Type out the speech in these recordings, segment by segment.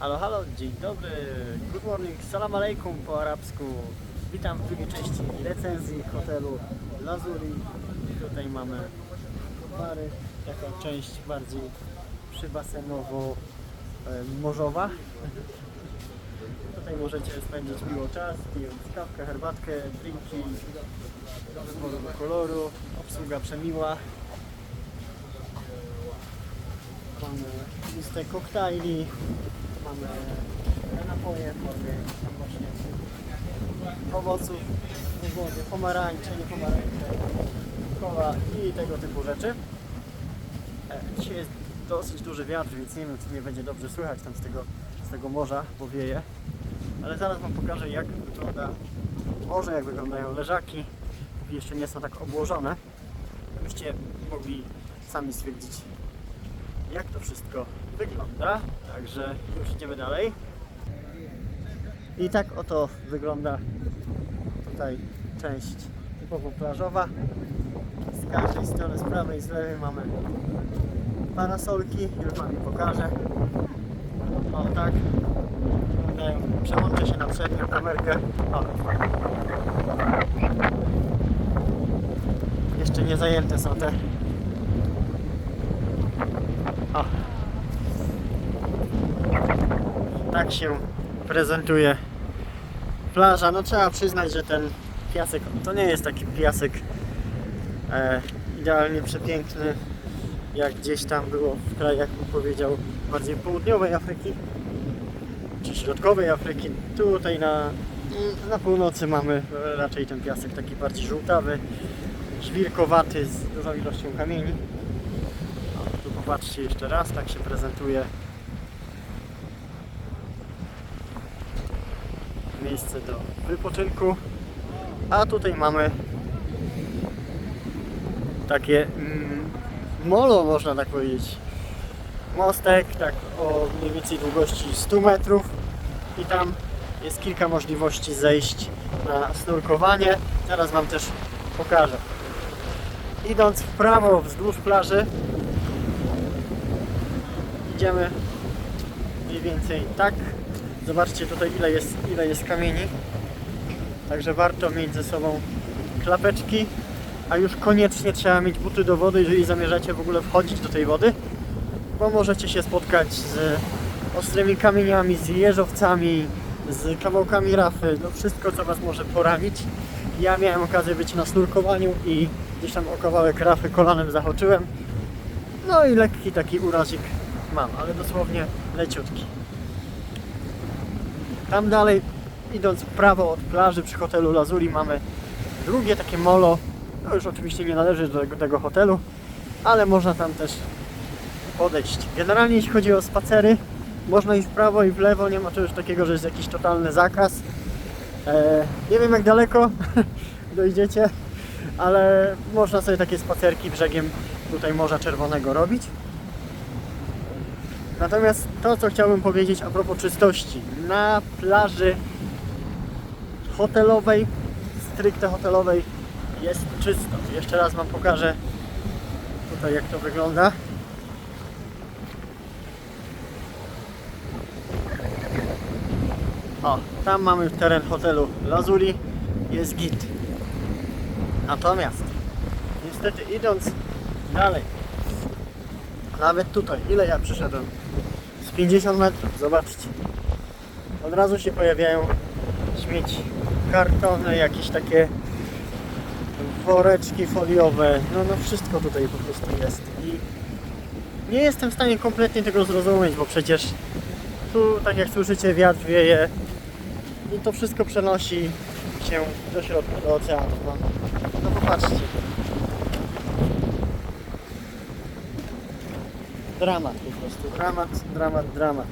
Halo, halo, dzień dobry, good morning, salam alaikum po arabsku. Witam w drugiej części recenzji hotelu Lazuri. Tutaj mamy bary, taka część bardziej przybasenowo-morzowa. Tutaj możecie spędzić miło czas, pijąc kawkę, herbatkę, drinki do wyboru do koloru, obsługa przemiła. Mamy listę koktajli, mamy napoje w formie tam właśnie owoców, wody, pomarańcze, nie pomarańcze, kola i tego typu rzeczy. E, Dzisiaj jest dosyć duży wiatr, więc nie wiem, czy nie będzie dobrze słychać tam z tego, z tego morza, bo wieje. Ale zaraz Wam pokażę, jak wygląda morze, jak wyglądają leżaki. Jeszcze nie są tak obłożone, żebyście mogli sami stwierdzić, jak to wszystko wygląda. Także już idziemy dalej. I tak oto wygląda tutaj część typowo plażowa. Z każdej strony, z prawej i z lewej mamy parasolki. Już Wam je pokażę. O tak. Przełączę się na przednią kamerkę. O. Jeszcze nie zajęte są te. O. Się prezentuje plaża. No trzeba przyznać, że ten piasek to nie jest taki piasek e, idealnie przepiękny, jak gdzieś tam było w krajach, bym powiedział, bardziej południowej Afryki czy środkowej Afryki. Tutaj na, na północy mamy raczej ten piasek taki bardziej żółtawy, żwirkowaty z dużą ilością kamieni. Tu popatrzcie jeszcze raz, tak się prezentuje miejsce do wypoczynku. A tutaj mamy takie mm, molo, można tak powiedzieć. Mostek, tak o mniej więcej długości 100 metrów i tam jest kilka możliwości zejść na snurkowanie. Zaraz Wam też pokażę. Idąc w prawo wzdłuż plaży idziemy mniej więcej tak. Zobaczcie tutaj ile jest, ile jest kamieni. Także warto mieć ze sobą klapeczki, a już koniecznie trzeba mieć buty do wody, jeżeli zamierzacie w ogóle wchodzić do tej wody, bo możecie się spotkać z ostrymi kamieniami, z jeżowcami, z kawałkami rafy, no wszystko co Was może poranić. Ja miałem okazję być na snurkowaniu i gdzieś tam o kawałek rafy kolanem zahaczyłem. No i lekki taki urazik mam, ale dosłownie leciutki. Tam dalej, idąc w prawo od plaży przy hotelu Lazuli mamy drugie takie molo. To już oczywiście nie należy do tego, hotelu, ale można tam też podejść. Generalnie jeśli chodzi o spacery, można iść w prawo i w lewo, nie ma czegoś takiego, że jest jakiś totalny zakaz. E, nie wiem jak daleko dojdziecie, ale można sobie takie spacerki brzegiem tutaj Morza Czerwonego robić. Natomiast to, co chciałbym powiedzieć a propos czystości. Na plaży hotelowej, stricte hotelowej jest czysto. Jeszcze raz Wam pokażę tutaj jak to wygląda. O, tam mamy teren hotelu Lazuli, jest git. Natomiast, niestety idąc dalej, nawet tutaj, ile ja przyszedłem? Z 50 metrów, zobaczcie. Od razu się pojawiają śmieci, kartony, jakieś takie woreczki foliowe, no, no wszystko tutaj po prostu jest. I nie jestem w stanie kompletnie tego zrozumieć, bo przecież tu, tak jak słyszycie, wiatr wieje i to wszystko przenosi się do środka, do oceanu. No, no popatrzcie. Dramat po prostu. Dramat, dramat, dramat.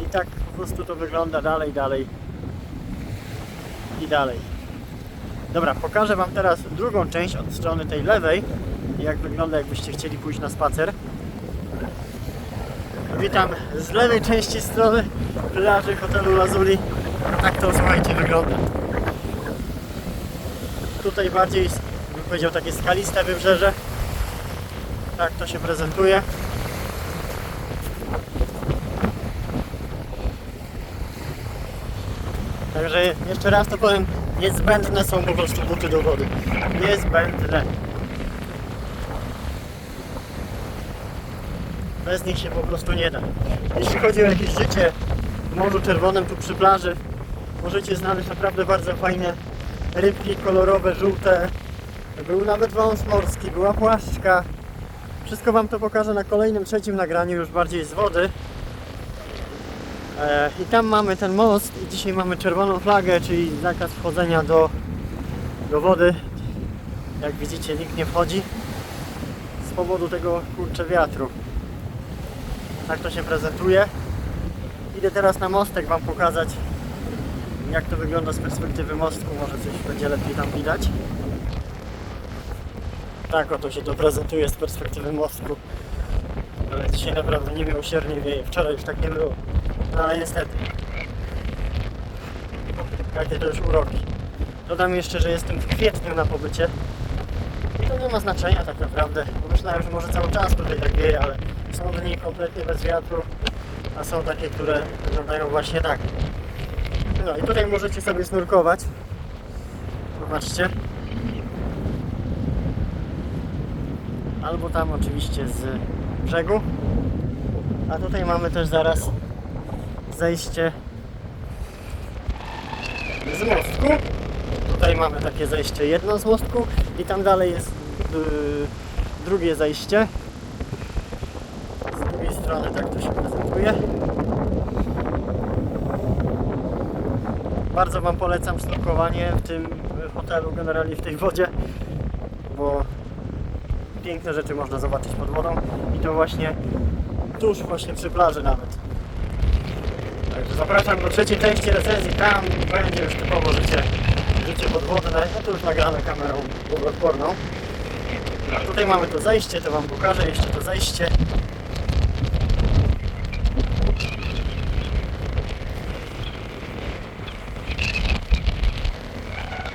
I tak po prostu to wygląda dalej, dalej i dalej. Dobra, pokażę Wam teraz drugą część od strony tej lewej, jak wygląda jakbyście chcieli pójść na spacer. Witam z lewej części strony plaży hotelu Lazuli. Tak to słuchajcie wygląda. Tutaj bardziej, bym powiedział, takie skaliste wybrzeże. Tak to się prezentuje. Także jeszcze raz to powiem, niezbędne są po prostu buty do wody. Niezbędne. Bez nich się po prostu nie da. Jeśli chodzi o jakieś życie w Morzu Czerwonym tu przy plaży, możecie znaleźć naprawdę bardzo fajne rybki kolorowe, żółte. Był nawet wąs morski, była płaszczka. Wszystko Wam to pokażę na kolejnym, trzecim nagraniu, już bardziej z wody. E, I tam mamy ten most i dzisiaj mamy czerwoną flagę, czyli zakaz wchodzenia do, do wody. Jak widzicie, nikt nie wchodzi z powodu tego kurcze wiatru. Tak to się prezentuje. Idę teraz na mostek Wam pokazać, jak to wygląda z perspektywy mostku. Może coś będzie lepiej tam widać. Tak oto się to prezentuje z perspektywy mostku. Ale dzisiaj naprawdę niemiłosiernie wieje. Wczoraj już tak nie było. No ale niestety. Jakie to już uroki. Dodam jeszcze, że jestem w kwietniu na pobycie. I to nie ma znaczenia tak naprawdę. Myślałem, że może cały czas tutaj tak wieje, ale są dni kompletnie bez wiatru, a są takie, które wyglądają właśnie tak. No i tutaj możecie sobie snurkować. Zobaczcie. Albo tam oczywiście z brzegu. A tutaj mamy też zaraz zejście z mostku. Tutaj mamy takie zejście jedno z mostku i tam dalej jest yy, drugie zejście. Z drugiej strony tak to się prezentuje. Bardzo Wam polecam snorkowanie w tym hotelu, generalnie w tej wodzie, bo piękne rzeczy można zobaczyć pod wodą i to właśnie tuż właśnie przy plaży nawet. Także zapraszam do trzeciej części recenzji, tam będzie już typowo życie, życie podwodne, no to już nagrane kamerą wodoodporną. A tutaj mamy to zejście, to Wam pokażę jeszcze to zejście.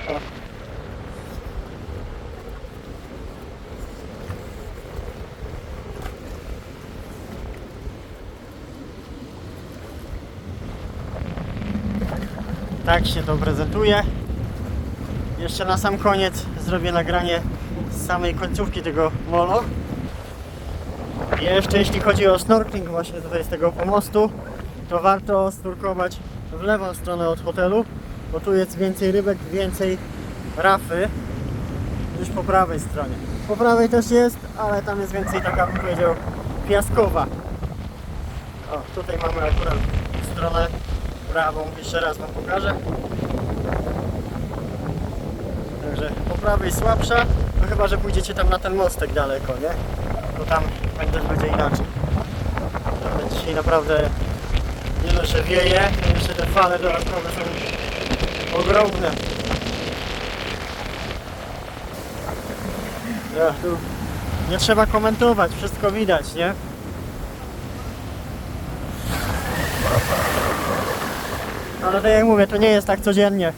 O. Tak się to prezentuje. Jeszcze na sam koniec zrobię nagranie z samej końcówki tego molo. Jeszcze jeśli chodzi o snorkeling właśnie tutaj z tego pomostu, to warto snurkować w lewą stronę od hotelu, bo tu jest więcej rybek, więcej rafy niż po prawej stronie. Po prawej też jest, ale tam jest więcej taka bym powiedział piaskowa. O, tutaj mamy akurat stronę prawą, jeszcze raz Wam pokażę. Także po prawej słabsza, no chyba, że pójdziecie tam na ten mostek daleko, nie? To tam będzie, będzie inaczej. Ale dzisiaj naprawdę nie dość, że wieje, jeszcze te fale dodatkowe są ogromne. Ja, tu nie trzeba komentować, wszystko widać, nie? Ale tak jak mówię, to nie jest tak codziennie.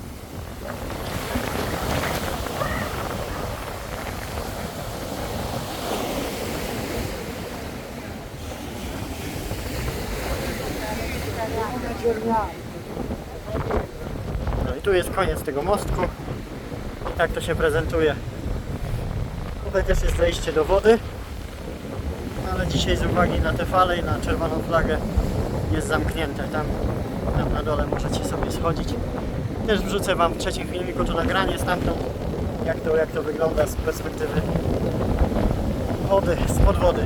No i tu jest koniec tego mostku. I tak to się prezentuje. Tutaj też jest zejście do wody. Ale dzisiaj z uwagi na te fale i na czerwoną flagę jest zamknięte. Tam, tam na dole możecie sobie schodzić. Też wrzucę Wam w trzecim filmiku to nagranie stamtąd, jak to, jak to wygląda z perspektywy wody, spod wody.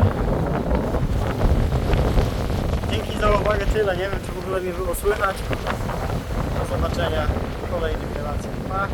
Dzięki za uwagę tyle. Nie wiem, czy w ogóle mnie było słychać. Do zobaczenia w kolejnych relacjach. Pa!